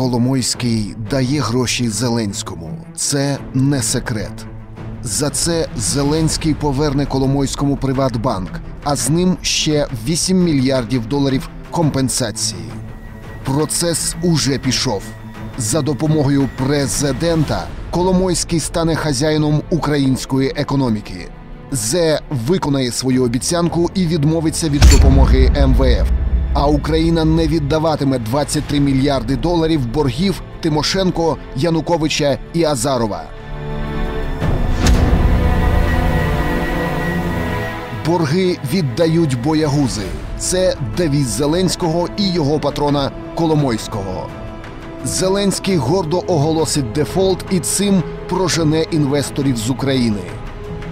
Коломойський дає гроші Зеленському. Це не секрет. За це Зеленський поверне Коломойському Приватбанк, а з ним ще 8 мільярдів доларів компенсації. Процес уже пішов. За допомогою президента Коломойський стане хазяїном української економіки. Зе виконає свою обіцянку і відмовиться від допомоги МВФ. А Україна не віддаватиме 23 мільярди доларів боргів Тимошенко, Януковича і Азарова. Борги віддають боягузи. Це девіз Зеленського і його патрона Коломойського. Зеленський гордо оголосить дефолт і цим прожене інвесторів з України.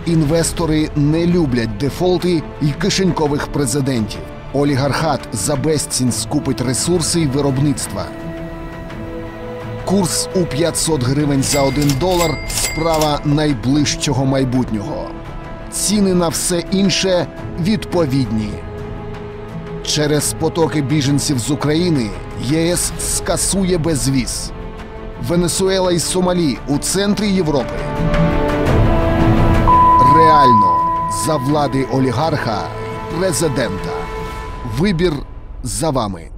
Інвестори не люблять дефолти і кишенькових президентів. Олігархат за безцінь скупить ресурси й виробництва. Курс у 500 гривень за 1 долар справа найближчого майбутнього. Ціни на все інше відповідні. Через потоки біженців з України ЄС скасує безвіз. Венесуела і Сомалі у центрі Європи. Реально за влади олігарха президента. Вибір за вами.